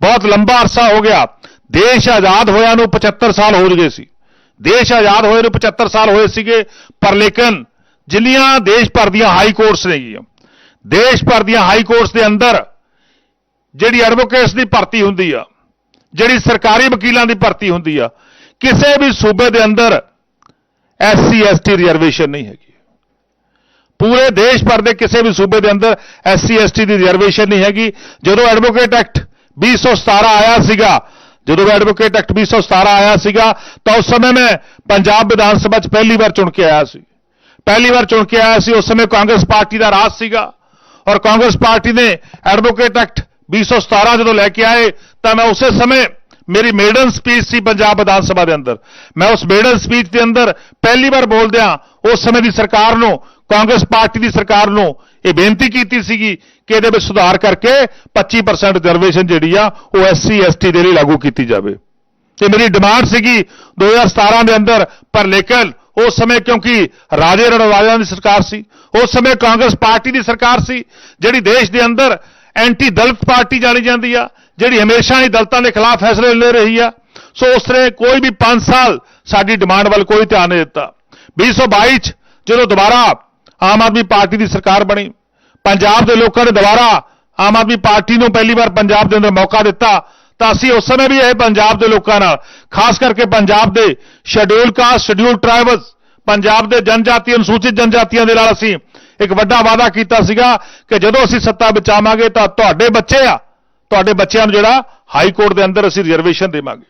ਬਹੁਤ ਲੰਬਾ ਅਰਸਾ ਹੋ ਗਿਆ। ਦੇਸ਼ ਆਜ਼ਾਦ ਹੋਇਆ ਨੂੰ 75 ਸਾਲ ਹੋ ਗਏ ਸੀ। ਦੇਸ਼ ਆਜ਼ਾਦ ਹੋਏ ਨੂੰ 75 ਸਾਲ ਹੋਏ ਸੀਗੇ, ਪਰ ਲੇਕਿਨ ਜਿੰਨੀਆਂ ਦੇਸ਼ ਭਰ ਦੀਆਂ ਹਾਈ ਕੋਰਟਸ ਨੇਗੀਆਂ ਦੇਸ਼ ਭਰ ਦੀਆਂ ਹਾਈ ਕੋਰਟਸ ਦੇ ਅੰਦਰ ਜਿਹੜੀ ਐਡਵੋਕੇਟਸ ਦੀ ਭਰਤੀ ਹੁੰਦੀ ਆ, ਜਿਹੜੀ ਸਰਕਾਰੀ ਵਕੀਲਾਂ ਦੀ ਭਰਤੀ ਹੁੰਦੀ ਆ, ਕਿਸੇ ਵੀ ਸੂਬੇ ਦੇ ਅੰਦਰ ਐਸਸੀ ਐਸਟੀ ਰਿਜ਼ਰਵੇਸ਼ਨ ਨਹੀਂ ਹੈਗੀ ਪੂਰੇ ਦੇਸ਼ ਭਰ ਦੇ ਕਿਸੇ ਵੀ ਸੂਬੇ ਦੇ ਅੰਦਰ ਐਸਸੀ ਐਸਟੀ ਦੀ ਰਿਜ਼ਰਵੇਸ਼ਨ ਨਹੀਂ ਹੈਗੀ ਜਦੋਂ ਐਡਵੋਕੇਟ ਐਕਟ 2017 ਆਇਆ ਸੀਗਾ ਜਦੋਂ ਐਡਵੋਕੇਟ ਐਕਟ 2017 ਆਇਆ ਸੀਗਾ ਤਾਂ ਉਸ ਸਮੇਂ ਮੈਂ ਪੰਜਾਬ ਵਿਧਾਨ ਸਭਾ 'ਚ ਪਹਿਲੀ ਵਾਰ ਚੁਣ ਕੇ ਆਇਆ ਸੀ ਪਹਿਲੀ ਵਾਰ ਚੁਣ ਕੇ ਆਇਆ ਸੀ ਉਸ ਸਮੇਂ ਕਾਂਗਰਸ ਪਾਰਟੀ ਦਾ ਰਾਜ ਸੀਗਾ ਔਰ ਕਾਂਗਰਸ ਪਾਰਟੀ ਨੇ ਐਡਵੋਕੇਟ ਐਕਟ 2017 ਜਦੋਂ ਲੈ ਕੇ ਆਏ ਤਾਂ ਮੈਂ ਉਸੇ ਸਮੇਂ ਮੇਰੀ ਮੇਡਨ ਸਪੀਚ ਸੀ ਪੰਜਾਬ ਵਿਧਾਨ ਸਭਾ ਦੇ ਅੰਦਰ। ਮੈਂ ਉਸ ਮੇਡਨ ਸਪੀਚ ਦੇ ਅੰਦਰ ਪਹਿਲੀ ਵਾਰ ਬੋਲਦਿਆਂ ਉਸ ਸਮੇਂ ਦੀ ਸਰਕਾਰ ਨੂੰ, ਕਾਂਗਰਸ ਪਾਰਟੀ ਦੀ ਸਰਕਾਰ ਨੂੰ ਇਹ ਬੇਨਤੀ ਕੀਤੀ ਸੀਗੀ ਕਿ ਇਹਦੇ ਵਿੱਚ ਸੁਧਾਰ ਕਰਕੇ 25% ਰਿਜ਼ਰਵੇਸ਼ਨ ਜਿਹੜੀ ਆ ਉਹ ਐਸਸੀ ਐਸਟੀ ਦੇ ਲਈ ਲਾਗੂ ਕੀਤੀ ਜਾਵੇ। ਤੇ ਮੇਰੀ ਡਿਮਾਂਡ ਸੀਗੀ 2017 ਦੇ ਅੰਦਰ, ਪਰ ਲੇਕਿਨ ਉਸ ਸਮੇਂ ਕਿਉਂਕਿ ਰਾਜੇ ਰਣਵਾਲਿਆਂ ਦੀ ਸਰਕਾਰ ਸੀ, ਉਸ ਸਮੇਂ ਕਾਂਗਰਸ ਪਾਰਟੀ ਦੀ ਸਰਕਾਰ ਸੀ, ਜਿਹੜੀ ਦੇਸ਼ ਦੇ ਅੰਦਰ ਐਂਟੀ ਦਲਿਤ ਪਾਰਟੀ ਜਾਣੀ ਜਾਂਦੀ ਆ ਜਿਹੜੀ ਹਮੇਸ਼ਾ ਹੀ ਦਲਤਾਂ ਦੇ ਖਿਲਾਫ ਫੈਸਲੇ ਲੈ ਰਹੀ ਆ, ਸੋ ਉਸਨੇ ਕੋਈ ਵੀ 5 ਸਾਲ ਸਾਡੀ ਡਿਮਾਂਡ ਵੱਲ ਕੋਈ ਧਿਆਨ ਨਹੀਂ ਦਿੱਤਾ। 2022 ਚ ਜਦੋਂ ਦੁਬਾਰਾ ਆਮ ਆਦਮੀ ਪਾਰਟੀ ਦੀ ਸਰਕਾਰ ਬਣੀ, ਪੰਜਾਬ ਦੇ ਲੋਕਾਂ ਨੇ ਦੁਬਾਰਾ ਆਮ ਆਦਮੀ ਪਾਰਟੀ ਨੂੰ ਪਹਿਲੀ ਵਾਰ ਪੰਜਾਬ ਦੇ ਅੰਦਰ ਮੌਕਾ ਦਿੱਤਾ, ਤਾਂ ਅਸੀਂ ਉਸ ਸਮੇਂ ਵੀ ਇਹ ਪੰਜਾਬ ਦੇ ਲੋਕਾਂ ਨਾਲ, ਖਾਸ ਕਰਕੇ ਪੰਜਾਬ ਦੇ schedule caste schedule tribes Punjab ਦੇ ਜਨਜਾਤੀ, ਅਨੁਸੂਚਿਤ ਜਨਜਾਤੀਆਂ ਦੇ ਨਾਲ ਅਸੀਂ ਇੱਕ ਵੱਡਾ ਵਾਅਦਾ ਕੀਤਾ ਸੀਗਾ ਕਿ ਜਦੋਂ ਅਸੀਂ ਸੱਤਾ ਵਿੱਚ ਆਵਾਂਗੇ ਤਾਂ ਤੁਹਾਡੇ ਬੱਚੇ ਆ ਤੁਹਾਡੇ ਬੱਚਿਆਂ ਨੂੰ ਜਿਹੜਾ ਹਾਈ ਕੋਰਟ ਦੇ ਅੰਦਰ ਅਸੀਂ ਰਿਜ਼ਰਵੇਸ਼ਨ ਦੇਵਾਂਗੇ।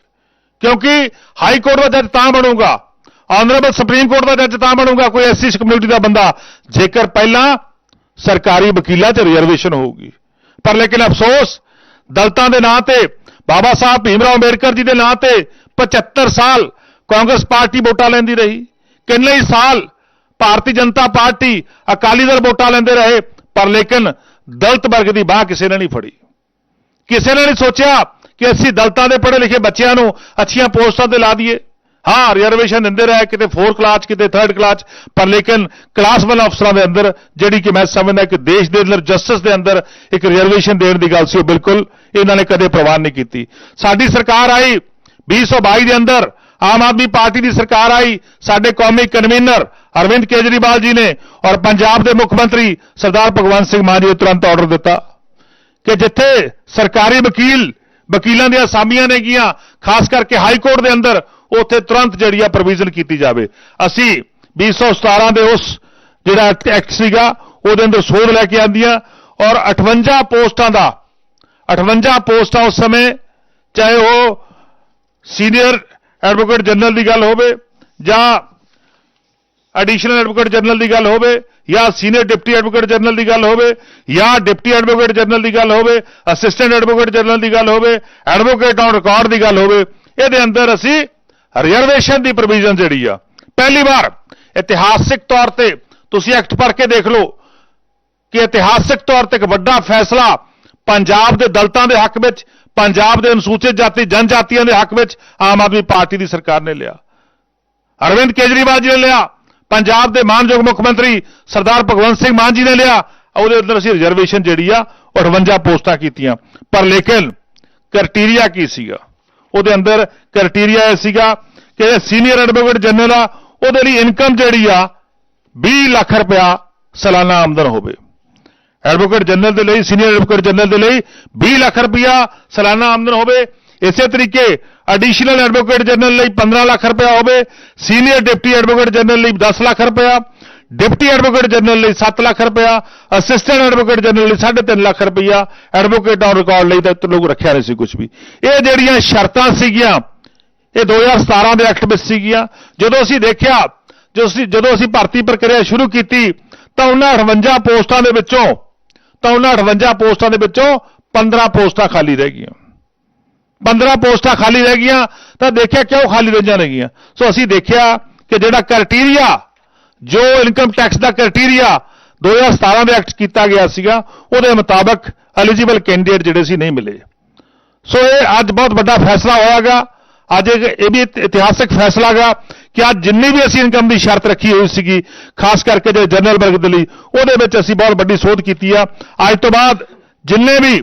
ਕਿਉਂਕਿ ਹਾਈ ਕੋਰਟ ਦਾ ਜੱਜ ਤਾਂ ਬਣੂਗਾ ਆਨਰੇਬਲ ਸੁਪਰੀਮ ਕੋਰਟ ਦਾ ਜੱਜ ਤਾਂ ਬਣੂਗਾ, ਕੋਈ ਐਸਸੀ ਕਮਿਊਨਿਟੀ ਦਾ ਬੰਦਾ। ਜੇਕਰ ਪਹਿਲਾਂ ਸਰਕਾਰੀ ਵਕੀਲਾਂ 'ਚ ਰਿਜ਼ਰਵੇਸ਼ਨ ਹੋਊਗੀ। ਪਰ ਲੇਕਿਨ ਅਫਸੋਸ, ਦਲਤਾਂ ਦੇ ਨਾਂ ਤੇ, ਬਾਬਾ ਸਾਹਿਬ ਭੀਮਰਾਓ ਅੰਬੇਡਕਰ ਜੀ ਦੇ ਨਾਂ ਤੇ 75 ਸਾਲ ਕਾਂਗਰਸ ਪਾਰਟੀ ਵੋਟਾਂ ਲੈਂਦੀ ਰਹੀ। ਕਿੰਨੇ ਹੀ ਸਾਲ ਭਾਰਤੀ ਜਨਤਾ ਪਾਰਟੀ ਅਕਾਲੀ ਦਲ ਵੋਟਾਂ ਲੈਂਦੇ ਰਹੇ, ਪਰ ਲੇਕਿਨ ਦਲਤ ਵਰਗ ਦੀ ਬਾਹ ਕਿਸੇ ਨੇ ਨਹੀਂ ਫੜੀ। ਕਿਸੇ ਨੇ ਨਹੀਂ ਸੋਚਿਆ ਕਿ ਅਸੀਂ ਦਲਤਾਂ ਦੇ ਪੜ੍ਹੇ ਲਿਖੇ ਬੱਚਿਆਂ ਨੂੰ ਅੱਛੀਆਂ ਪੋਸਟਾਂ ਤੇ ਲਾ ਦਈਏ? ਹਾਂ ਰਿਜ਼ਰਵੇਸ਼ਨ ਦਿੰਦੇ ਰਹੇ ਕਿਤੇ 4 ਕਲਾਸ ਕਿਤੇ 3rd ਕਲਾਸ ਪਰ ਲੇਕਿਨ ਕਲਾਸ 1 ਅਫਸਰਾਂ ਦੇ ਅੰਦਰ, ਜਿਹੜੀ ਕਿ ਮੈਂ ਸਮਝਦਾ ਕਿ ਦੇਸ਼ ਦੇ ਅੰਦਰ ਜਸਟਿਸ ਦੇ ਅੰਦਰ ਇੱਕ ਰਿਜ਼ਰਵੇਸ਼ਨ ਦੇਣ ਦੀ ਗੱਲ ਸੀ ਉਹ ਬਿਲਕੁਲ ਇਹਨਾਂ ਨੇ ਕਦੇ ਪ੍ਰਵਾਨ ਨਹੀਂ ਕੀਤੀ। ਸਾਡੀ ਸਰਕਾਰ ਆਈ 2022 ਦੇ ਅੰਦਰ, ਆਮ ਆਦਮੀ ਪਾਰਟੀ ਦੀ ਸਰਕਾਰ ਆਈ, ਸਾਡੇ ਕੌਮੀ ਕਨਵੀਨਰ ਅਰਵਿੰਦ ਕੇਜਰੀਵਾਲ ਜੀ ਨੇ ਔਰ ਪੰਜਾਬ ਦੇ ਮੁੱਖ ਮੰਤਰੀ ਸਰਦਾਰ ਭਗਵੰਤ ਸਿੰਘ ਮਾਨ ਜੀ ਨੇ ਤੁਰੰਤ ਆਰਡਰ ਦਿੱਤਾ। ਕਿ ਜਿੱਥੇ ਸਰਕਾਰੀ ਵਕੀਲ, ਵਕੀਲਾਂ ਦੀਆਂ ਅਸਾਮੀਆਂ ਨੇ ਗੀਆਂ, ਖਾਸ ਕਰਕੇ ਹਾਈ ਕੋਰਟ ਦੇ ਅੰਦਰ, ਉੱਥੇ ਤੁਰੰਤ ਜਿਹੜੀ ਆ ਪ੍ਰੋਵੀਜ਼ਨ ਕੀਤੀ ਜਾਵੇ। ਅਸੀਂ 2017 ਦੇ ਉਸ ਜਿਹੜਾ ਐਕਟ ਸੀਗਾ, ਉਹਦੇ ਅੰਦਰ ਸੋਧ ਲੈ ਕੇ ਆਂਦੀਆਂ ਔਰ 58 ਪੋਸਟਾਂ ਦਾ 58 ਪੋਸਟਾਂ ਉਸ ਸਮੇਂ, ਚਾਹੇ ਉਹ ਸੀਨੀਅਰ ਐਡਵੋਕੇਟ ਜਨਰਲ ਦੀ ਗੱਲ ਹੋਵੇ ਜਾਂ ਐਡੀਸ਼ਨਲ ਐਡਵੋਕੇਟ ਜਨਰਲ ਦੀ ਗੱਲ ਹੋਵੇ ਜਾਂ ਸੀਨੀਅਰ ਡਿਪਟੀ ਐਡਵੋਕੇਟ ਜਨਰਲ ਦੀ ਗੱਲ ਹੋਵੇ ਜਾਂ ਡਿਪਟੀ ਐਡਵੋਕੇਟ ਜਨਰਲ ਦੀ ਗੱਲ ਹੋਵੇ ਅਸਿਸਟੈਂਟ ਐਡਵੋਕੇਟ ਜਨਰਲ ਦੀ ਗੱਲ ਹੋਵੇ ਐਡਵੋਕੇਟ ਔਨ ਰਿਕਾਰਡ ਦੀ ਗੱਲ ਹੋਵੇ, ਇਹਦੇ ਅੰਦਰ ਅਸੀਂ ਰਿਜ਼ਰਵੇਸ਼ਨ ਦੀ ਪ੍ਰੋਵੀਜ਼ਨ ਜਿਹੜੀ ਆ, ਪਹਿਲੀ ਵਾਰ ਇਤਿਹਾਸਿਕ ਤੌਰ ਤੇ ਤੁਸੀਂ ਐਕਟ ਪੜ੍ਹ ਕੇ ਦੇਖ ਲਓ ਕਿ ਇਤਿਹਾਸਿਕ ਤੌਰ ਤੇ ਇੱਕ ਵੱਡਾ ਫੈਸਲਾ ਪੰਜਾਬ ਦੇ ਦਲਤਾਂ ਦੇ ਹੱਕ ਵਿੱਚ, ਪੰਜਾਬ ਦੇ ਅਨੁਸੂਚਿਤ ਜਾਤੀ, ਜਨਜਾਤੀਆਂ ਦੇ ਹੱਕ ਵਿੱਚ ਆਮ ਆਦਮੀ ਪਾਰਟੀ ਦੀ ਸਰਕਾਰ ਨੇ ਲਿਆ। ਅਰਵਿੰਦ ਕੇਜਰੀਵਾਲ ਜੀ ਨੇ ਲਿਆ। ਪੰਜਾਬ ਦੇ ਮਾਨਯੋਗ ਮੁੱਖ ਮੰਤਰੀ ਸਰਦਾਰ ਭਗਵੰਤ ਸਿੰਘ ਮਾਨ ਜੀ ਨੇ ਲਿਆ। ਉਹਦੇ ਅੰਦਰ ਅਸੀਂ ਰਿਜ਼ਰਵੇਸ਼ਨ ਜਿਹੜੀ ਆ, ਉਹ 58 ਪੋਸਟਾਂ ਕੀਤੀਆਂ। ਪਰ ਲੇਕਿਨ ਕ੍ਰਾਈਟੇਰੀਆ ਕੀ ਸੀਗਾ? ਉਹਦੇ ਅੰਦਰ ਕ੍ਰਾਈਟੇਰੀਆ ਇਹ ਸੀਗਾ ਕਿ ਸੀਨੀਅਰ ਐਡਵੋਕੇਟ ਜਨਰਲ ਆ, ਉਹਦੇ ਲਈ ਇਨਕਮ ਜਿਹੜੀ ਆ 20 ਲੱਖ ਰੁਪਇਆ ਸਾਲਾਨਾ ਆਮਦਨ ਹੋਵੇ। ਐਡਵੋਕੇਟ ਜਨਰਲ ਦੇ ਲਈ ਸੀਨੀਅਰ ਐਡਵੋਕੇਟ ਜਨਰਲ ਦੇ ਲਈ 20 ਲੱਖ ਰੁਪਇਆ ਸਾਲਾਨਾ ਆਮਦਨ ਹੋਵੇ। ਇਸੇ ਤਰੀਕੇ ਐਡੀਸ਼ਨਲ ਐਡਵੋਕੇਟ ਜਨਰਲ ਲਈ 15 ਲੱਖ ਰੁਪਇਆ ਹੋਵੇ ਸੀਨੀਅਰ ਡਿਪਟੀ ਐਡਵੋਕੇਟ ਜਨਰਲ ਲਈ 10 ਲੱਖ ਰੁਪਇਆ ਡਿਪਟੀ ਐਡਵੋਕੇਟ ਜਨਰਲ ਲਈ 7 ਲੱਖ ਰੁਪਇਆ ਅਸਿਸਟੈਂਟ ਐਡਵੋਕੇਟ ਜਨਰਲ ਲਈ 3.5 ਲੱਖ ਰੁਪਇਆ ਐਡਵੋਕੇਟ ਔਨ ਰਿਕਾਰਡ ਲਈ ਤਾਂ ਲੋਕ ਰੱਖਿਆ ਨਹੀਂ ਸੀ ਕੁਝ ਵੀ। ਇਹ ਜਿਹੜੀਆਂ ਸ਼ਰਤਾਂ ਸੀਗੀਆਂ, ਇਹ 2017 ਦੇ ਐਕਟ ਵਿੱਚ ਸੀਗੀਆਂ, ਜਦੋਂ ਅਸੀਂ ਦੇਖਿਆ, ਜਦੋਂ ਅਸੀਂ ਭਰਤੀ ਪ੍ਰਕਿਰਿਆ ਸ਼ੁਰੂ ਕੀਤੀ, ਤਾਂ ਉਹਨਾਂ 58 ਪੋਸਟਾਂ ਦੇ ਵਿੱਚੋਂ ਤਾਂ ਉਹਨਾਂ 58 ਪੋਸਟਾਂ ਦੇ ਵਿੱਚੋਂ 15 ਪੋਸਟਾਂ ਖਾਲੀ ਰਹਿ ਗਈਆਂ। 15 ਪੋਸਟਾਂ ਖਾਲੀ ਰਹਿ ਗਈਆਂ, ਤਾਂ ਦੇਖਿਆ ਕਿਉਂ ਖਾਲੀ ਰਹੀਆਂ ਗਈਆਂ ਸੋ ਅਸੀਂ ਦੇਖਿਆ ਕਿ ਜਿਹੜਾ ਕ੍ਰਾਈਟੇਰੀਆ ਜੋ ਇਨਕਮ ਟੈਕਸ ਦਾ ਕ੍ਰਾਈਟੇਰੀਆ 2017 ਦੇ ਐਕਟ ਕੀਤਾ ਗਿਆ ਸੀਗਾ, ਉਹਦੇ ਮੁਤਾਬਕ ਐਲੀਜੀਬਲ ਕੈਂਡੀਡੇਟ ਜਿਹੜੇ ਸੀ ਨਹੀਂ ਮਿਲੇ। ਸੋ ਇਹ ਅੱਜ ਬਹੁਤ ਵੱਡਾ ਫੈਸਲਾ ਹੋਇਆਗਾ। ਅੱਜ ਇਹ ਵੀ ਇਤਿਹਾਸਿਕ ਫੈਸਲਾ ਗਾ ਕਿ ਅੱਜ ਜਿੰਨੀ ਵੀ ਅਸੀਂ ਇਨਕਮ ਦੀ ਸ਼ਰਤ ਰੱਖੀ ਹੋਈ ਸੀਗੀ, ਖਾਸ ਕਰਕੇ ਜਿਹੜੇ ਜਨਰਲ ਵਰਗ ਦੇ ਲਈ, ਉਹਦੇ ਵਿੱਚ ਅਸੀਂ ਬਹੁਤ ਵੱਡੀ ਸੋਧ ਕੀਤੀ ਆ। ਅੱਜ ਤੋਂ ਬਾਅਦ ਜਿੰਨੇ ਵੀ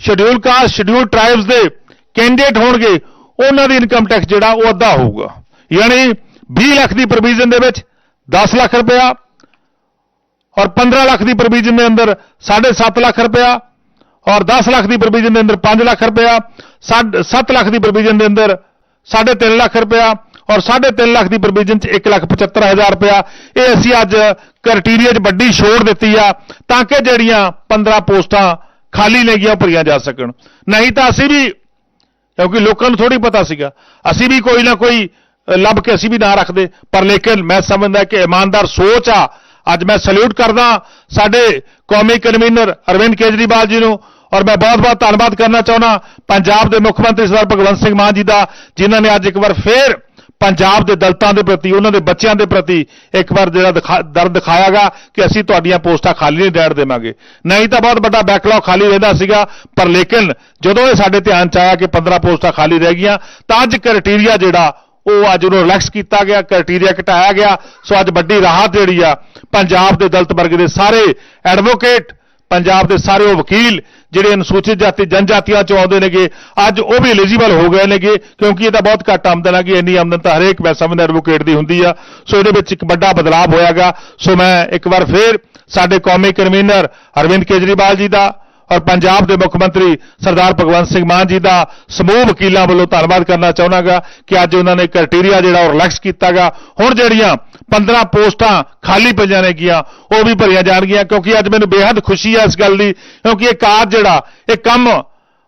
ਸ਼ਡਿਊਲ ਕਾਸਟ ਸ਼ਡਿਊਲ ਟ੍ਰਾਈਬਸ ਦੇ ਕੈਂਡੀਡੇਟ ਹੋਣਗੇ ਉਹਨਾਂ ਦੀ ਇਨਕਮ ਟੈਕਸ ਜਿਹੜਾ ਉਹ ਅੱਧਾ ਹੋਊਗਾ। ਯਾਨੀ 20 ਲੱਖ ਦੀ ਪ੍ਰੋਵੀਜ਼ਨ ਦੇ ਵਿੱਚ 10 ਲੱਖ ਰੁਪਇਆ ਔਰ 15 ਲੱਖ ਦੀ ਪ੍ਰੋਵੀਜ਼ਨ ਦੇ ਅੰਦਰ 7.5 ਲੱਖ ਰੁਪਇਆ ਔਰ 10 ਲੱਖ ਦੀ ਪ੍ਰੋਵੀਜ਼ਨ ਦੇ ਅੰਦਰ 5 ਲੱਖ ਰੁਪਇਆ 7 ਲੱਖ ਦੀ ਪ੍ਰੋਵੀਜ਼ਨ ਦੇ ਅੰਦਰ 3.5 ਲੱਖ ਰੁਪਇਆ ਔਰ 3.5 ਲੱਖ ਦੀ ਪ੍ਰੋਵੀਜ਼ਨ ਚ 1,75,000 ਰੁਪਇਆ। ਇਹ ਅਸੀਂ ਅੱਜ ਕ੍ਰਾਈਟੇਰੀਆ 'ਚ ਵੱਡੀ ਛੋੜ ਦਿੱਤੀ ਆ ਤਾਂ ਕਿ ਜਿਹੜੀਆਂ 15 ਪੋਸਟਾਂ ਖਾਲੀ ਨੇ ਗਈਆਂ ਭਰੀਆਂ ਜਾ ਸਕਣ। ਨਹੀਂ ਤਾਂ ਅਸੀਂ ਵੀ ਕਿਉਂਕਿ ਲੋਕਾਂ ਨੂੰ ਥੋੜੀ ਪਤਾ ਸੀਗਾ। ਅਸੀਂ ਵੀ ਕੋਈ ਨਾ ਕੋਈ ਲੱਭ ਕੇ ਅਸੀਂ ਵੀ ਨਾ ਰੱਖਦੇ। ਪਰ ਲੇਕਿਨ ਮੈਂ ਸਮਝਦਾ ਕਿ ਇਮਾਨਦਾਰ ਸੋਚ ਆ। ਅੱਜ ਮੈਂ ਸਲੂਟ ਕਰਦਾ ਸਾਡੇ ਕੌਮੀ ਕਨਵੀਨਰ ਅਰਵਿੰਦ ਕੇਜਰੀਵਾਲ ਜੀ ਨੂੰ ਔਰ ਮੈਂ ਬਹੁਤ-ਬਹੁਤ ਧੰਨਵਾਦ ਕਰਨਾ ਚਾਹੁੰਦਾ। ਪੰਜਾਬ ਦੇ ਮੁੱਖ ਮੰਤਰੀ ਸਰਦਾਰ ਭਗਵੰਤ ਸਿੰਘ ਮਾਨ ਜੀ ਦਾ, ਜਿਨ੍ਹਾਂ ਨੇ ਅੱਜ ਇੱਕ ਵਾਰ ਫੇਰ ਪੰਜਾਬ ਦੇ ਦਲਤਾਂ ਦੇ ਪ੍ਰਤੀ, ਉਹਨਾਂ ਦੇ ਬੱਚਿਆਂ ਦੇ ਪ੍ਰਤੀ ਇੱਕ ਵਾਰ ਜਿਹੜਾ ਦਿਖਾ- ਦਰਦ ਦਿਖਾਇਆਗਾ ਕਿ ਅਸੀਂ ਤੁਹਾਡੀਆਂ ਪੋਸਟਾਂ ਖਾਲੀ ਨਹੀਂ ਰਹਿਣ ਦੇਵਾਂਗੇ। ਨਹੀਂ ਤਾਂ ਬਹੁਤ ਵੱਡਾ ਬੈਕਲੌਗ ਖਾਲੀ ਰਹਿੰਦਾ ਸੀਗਾ, ਪਰ ਲੇਕਿਨ ਜਦੋਂ ਇਹ ਸਾਡੇ ਧਿਆਨ ਚ ਆਇਆ ਕਿ 15 ਪੋਸਟਾਂ ਖਾਲੀ ਰਹਿ ਗਈਆਂ, ਤਾਂ ਅੱਜ ਕ੍ਰਾਈਟੇਰੀਆ ਜਿਹੜਾ, ਉਹ ਅੱਜ ਉਹਨੂੰ ਰਿਲੈਕਸ ਕੀਤਾ ਗਿਆ ਕ੍ਰਾਈਟੇਰੀਆ ਘਟਾਇਆ ਗਿਆ। ਸੋ ਅੱਜ ਵੱਡੀ ਰਾਹਤ ਜਿਹੜੀ ਆ, ਪੰਜਾਬ ਦੇ ਦਲਤ ਵਰਗ ਦੇ ਸਾਰੇ ਐਡਵੋਕੇਟ ਪੰਜਾਬ ਦੇ ਸਾਰੇ ਉਹ ਵਕੀਲ ਜਿਹੜੇ ਅਨੁਸੂਚਿਤ ਜਾਤੀ ਜਨਜਾਤੀਆਂ ਚੋਂ ਆਉਂਦੇ ਨੇਗੇ, ਅੱਜ ਉਹ ਵੀ ਐਲੀਜੀਬਲ ਹੋ ਗਏ ਨੇਗੇ, ਕਿਉਂਕਿ ਇਹ ਤਾਂ ਬਹੁਤ ਘੱਟ ਆਮਦਨ ਹੈਗੀ, ਇੰਨੀ ਆਮਦਨ ਤਾਂ ਹਰੇਕ ਮੈਂ ਸਮਝਦਾ ਐਡਵੋਕੇਟ ਦੀ ਹੁੰਦੀ ਆ। ਸੋ ਇਹਦੇ ਵਿੱਚ ਇੱਕ ਵੱਡਾ ਬਦਲਾਅ ਹੋਇਆਗਾ। ਸੋ ਮੈਂ ਇੱਕ ਵਾਰ ਫੇਰ ਸਾਡੇ ਕੌਮੀ ਕਨਵੀਨਰ ਅਰਵਿੰਦ ਕੇਜਰੀਵਾਲ ਜੀ ਦਾ ਔਰ ਪੰਜਾਬ ਦੇ ਮੁੱਖ ਮੰਤਰੀ ਸਰਦਾਰ ਭਗਵੰਤ ਸਿੰਘ ਮਾਨ ਜੀ ਦਾ ਸਮੂਹ ਵਕੀਲਾਂ ਵੱਲੋਂ ਧੰਨਵਾਦ ਕਰਨਾ ਚਾਹੁੰਦਾਗਾ ਕਿ ਅੱਜ ਉਹਨਾਂ ਨੇ ਕ੍ਰਾਈਟੇਰੀਆ ਜਿਹੜਾ ਉਹ ਰਿਲੈਕਸ ਕੀਤਾਗਾ। ਹੁਣ ਜਿਹੜੀਆਂ 15 ਪੋਸਟਾਂ ਖਾਲੀ ਪਈਆਂ ਨੇਗੀਆਂ ਉਹ ਵੀ ਭਰੀਆਂ ਜਾਣਗੀਆਂ, ਕਿਉਂਕਿ ਅੱਜ ਮੈਨੂੰ ਬੇहद ਖੁਸ਼ੀ ਹੈ ਇਸ ਗੱਲ ਦੀ, ਕਿਉਂਕਿ ਇਹ ਕਾਰਜ ਜਿਹੜਾ, ਇਹ ਕੰਮ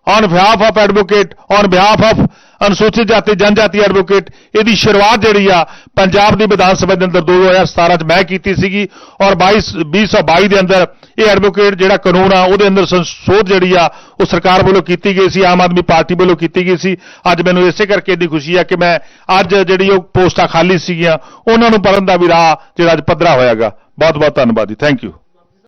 on behalf of advocate on behalf of ਅਨੁਸੂਚਿਤ ਜਾਤੀ, ਜਨਜਾਤੀ ਐਡਵੋਕੇਟ ਇਹਦੀ ਸ਼ੁਰੂਆਤ ਜਿਹੜੀ ਆ ਪੰਜਾਬ ਦੀ ਵਿਧਾਨ ਸਭਾ ਦੇ ਅੰਦਰ 2017 ਚ ਮੈਂ ਕੀਤੀ ਸੀਗੀ ਔਰ 22 2022 ਦੇ ਅੰਦਰ ਇਹ ਐਡਵੋਕੇਟ ਜਿਹੜਾ ਕਾਨੂੰਨ ਆ ਉਹਦੇ ਅੰਦਰ ਸੰਸ਼ੋਧ ਜਿਹੜੀ ਆ ਉਹ ਸਰਕਾਰ ਵੱਲੋਂ ਕੀਤੀ ਗਈ ਸੀ, ਆਮ ਆਦਮੀ ਪਾਰਟੀ ਵੱਲੋਂ ਕੀਤੀ ਗਈ ਸੀ। ਅੱਜ ਮੈਨੂੰ ਇਸੇ ਕਰਕੇ ਇਹਦੀ ਖੁਸ਼ੀ ਆ ਕਿ ਮੈਂ ਅੱਜ ਜਿਹੜੀ ਉਹ ਪੋਸਟਾਂ ਖਾਲੀ ਸੀਗੀਆਂ, ਉਹਨਾਂ ਨੂੰ ਭਰਨ ਦਾ ਵੀ ਰਾਹ ਜਿਹੜਾ ਅੱਜ ਪੱਧਰਾ ਹੋਇਆਗਾ। ਬਹੁਤ ਬਹੁਤ ਧੰਨਵਾਦ ਜੀ। Thank you